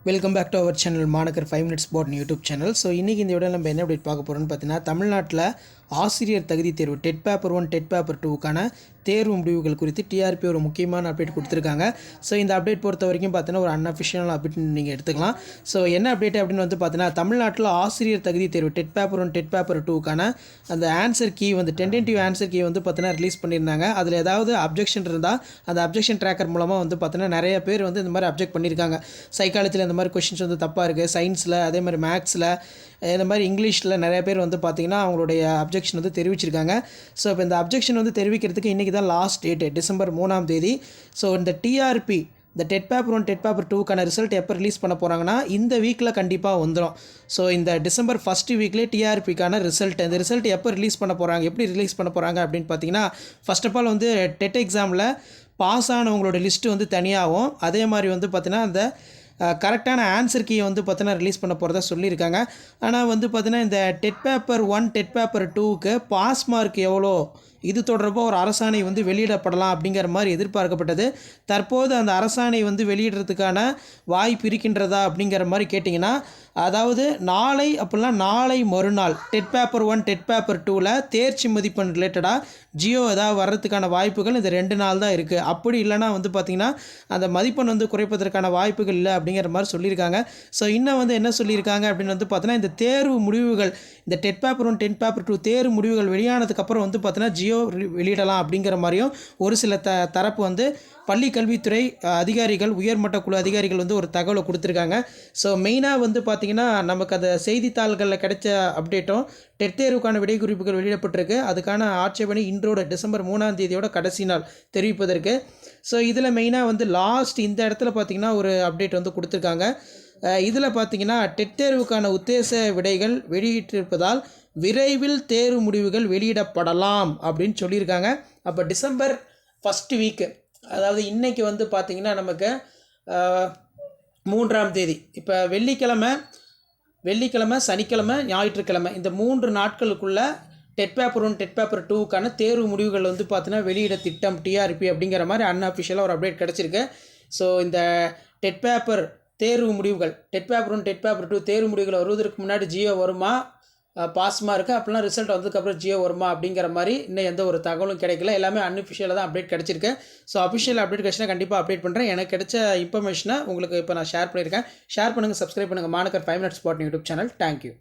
Welcome back to our channel மாணக்கர் five minutes board YouTube channel so இன்றைக்கி இந்த video நம்ம என்ன அப்படி பார்க்க போகிறோம்னு பார்த்தீங்கன்னா தமிழ்நாட்டில் ஆசிரியர் தகுதி தேர்வு TET paper one TET paper டூக்கான தேர்வு முடிவுகள் குறித்து டிஆர்பி ஒரு முக்கியமான அப்டேட் கொடுத்துருக்காங்க. ஸோ இந்த அப்டேட் பொறுத்த வரைக்கும் பார்த்தீங்கன்னா ஒரு அன்அஃபிஷியல் அப்டேட் நீங்கள் எடுத்துக்கலாம். ஸோ என்ன அப்டேட் அப்படின்னு வந்து பார்த்தீங்கன்னா தமிழ்நாட்டில் ஆசிரியர் தகுதி தேர்வு TET paper one TET paper டூக்கான அந்த ஆன்சர் கீ வந்து டென்டென்டிவ் ஆன்சர் கீ வந்து பார்த்தீங்கன்னா ரிலீஸ் பண்ணியிருந்தாங்க. அதில் ஏதாவது அப்ஜெக்ஷன் இருந்தால் அந்த அப்ஜெக்ஷன் ட்ராக்கர் மூலமாக வந்து பார்த்தீங்கன்னா நிறைய பேர் வந்து இந்த மாதிரி அப்ஜெக்ட் பண்ணியிருக்காங்க. சைக்காலஜியில் இந்த மாதிரி கொஷின்ஸ் வந்து தப்பாக இருக்குது சயின்ஸில் அதே மாதிரி மேக்ஸில் இந்த மாதிரி இங்கிலீஷில் நிறைய பேர் வந்து பார்த்திங்கன்னா அவங்களுடைய அப்ஜெக்ட் அப்ஜெக்ஷன் வந்து தெரிவிச்சிருக்காங்க. ஸோ இப்போ இந்த அப்ஜெக்ஷன் வந்து தெரிவிக்கிறதுக்கு இன்றைக்கி தான் லாஸ்ட் டேட்டு டிசம்பர் மூணாம் தேதி. ஸோ இந்த டிஆர்பி இந்த TET paper one TET paper டூக்கான result எப்போ ரிலீஸ் பண்ண போகிறாங்கன்னா இந்த வீக்கில் கண்டிப்பாக வந்துடும் ஸோ இந்த டிசம்பர் ஃபஸ்ட்டு வீக்லேயே டிஆர்பிக்கான ரிசல்ட் இந்த ரிசல்ட் எப்போ ரிலீஸ் பண்ண போகிறாங்க எப்படி ரிலீஸ் பண்ண போகிறாங்க அப்படின்னு பார்த்தீங்கன்னா ஃபர்ஸ்ட் ஆஃப் ஆல் வந்து டெட் எக்ஸாமில் பாஸ் ஆனவங்களோட லிஸ்ட்டு வந்து தனியாகவும் அதே மாதிரி வந்து பார்த்திங்கன்னா அந்த கரெக்டான ஆன்சர் கீயை வந்து பார்த்தீங்கன்னா ரிலீஸ் பண்ண போகிறதா சொல்லியிருக்காங்க. ஆனால் வந்து பார்த்தீங்கன்னா இந்த TET paper one TET paper டூவுக்கு pass mark எவ்வளோ? இது தொடர்பாக ஒரு அரசாணை வந்து வெளியிடப்படலாம் அப்படிங்கிற மாதிரி எதிர்பார்க்கப்பட்டது. தற்போது அந்த அரசாணை வந்து வெளியிடுறதுக்கான வாய்ப்பு இருக்கின்றதா அப்படிங்கிற மாதிரி கேட்டிங்கன்னா அதாவது நாளை அப்படிலாம் நாளை மறுநாள் TET paper one TET paper டூவில் தேர்ச்சி மதிப்பெண் ரிலேட்டடாக ஜியோ ஏதாவது வர்றதுக்கான வாய்ப்புகள் இந்த ரெண்டு நாள் தான் இருக்குது அப்படி இல்லைனா வந்து பார்த்திங்கன்னா அந்த மதிப்பெண் வந்து குறைப்பதற்கான வாய்ப்புகள் இல்லை அப்படிங்கிற மாதிரி சொல்லியிருக்காங்க. ஸோ இன்னும் வந்து என்ன சொல்லியிருக்காங்க அப்படின்னு வந்து பார்த்தீங்கன்னா இந்த தேர்வு முடிவுகள் இந்த TET paper one TET paper two தேர்வு முடிவுகள் வெளியானதுக்கப்புறம் வந்து பார்த்தீங்கன்னா ஜியோ வெளியிடலாம் அப்படிங்கிற மாதிரியும் ஒரு சில த தரப்பு வந்து பள்ளி கல்வித்துறை அதிகாரிகள் உயர்மட்ட குழு அதிகாரிகள் வந்து ஒரு தகவலை கொடுத்துருக்காங்க. ஸோ மெயினாக வந்து பார்த்திங்கன்னா நமக்கு அந்த செய்தித்தாள்களில் கிடைச்ச அப்டேட்டும் டெட் தேர்வுக்கான விடை குறிப்புகள் வெளியிடப்பட்டிருக்கு. அதுக்கான ஆட்சேபனை இன்றோட டிசம்பர் மூணாம் தேதியோட கடைசி நாள் தெரிவிப்பதற்கு. ஸோ இதில் மெயினாக வந்து லாஸ்ட் இந்த இடத்துல பார்த்திங்கன்னா ஒரு அப்டேட் வந்து கொடுத்துருக்காங்க. இதில் பார்த்திங்கன்னா டெட் தேர்வுக்கான உத்தேச விடைகள் வெளியிட்டிருப்பதால் விரைவில் தேர்வு முடிவுகள் வெளியிடப்படலாம் அப்படின்னு சொல்லியிருக்காங்க. அப்போ டிசம்பர் ஃபஸ்ட்டு வீக்கு அதாவது இன்றைக்கி வந்து பார்த்திங்கன்னா நமக்கு மூன்றாம் தேதி. இப்போ வெள்ளிக்கிழமை வெள்ளிக்கிழமை சனிக்கிழமை ஞாயிற்றுக்கிழமை இந்த மூன்று நாட்களுக்குள்ளே TET paper one TET paper டூக்கான தேர்வு முடிவுகள் வந்து பார்த்தீங்கன்னா வெளியிட திட்டம் டிஆர்பி அப்படிங்கிற மாதிரி அன்அஃபிஷியலாக ஒரு அப்டேட் கிடச்சிருக்கு. ஸோ இந்த டெட் பேப்பர் தேர்வு முடிவுகள் TET paper one TET paper two தேர்வு முடிவுகள் வருவதற்கு முன்னாடி ஜியோ வருமா? பாஸ் மார்க்கு அப்படிலாம் ரிசல்ட் வந்ததுக்கப்புறம் ஜியோ வருமா அப்படிங்கிற மாதிரி இன்னும் எந்த ஒரு தகவலும் கிடைக்கல. எல்லாமே அன்அஃபிஷியலாக தான் அப்டேட் கிடச்சிருக்கு. ஸோ அஃபிஷியல் அப்டேட் கிடச்சினா கண்டிப்பாக அப்டேட் பண்ணுறேன் எனக்கு கிடைச்ச இன்ஃபர்மேஷனை உங்களுக்கு இப்போ நான் ஷேர் பண்ணியிருக்கேன். ஷேர் பண்ணுங்கள் சப்ஸ்கிரைப் பண்ணுங்கள் மாணக்கர் five minutes spot YouTube channel thank you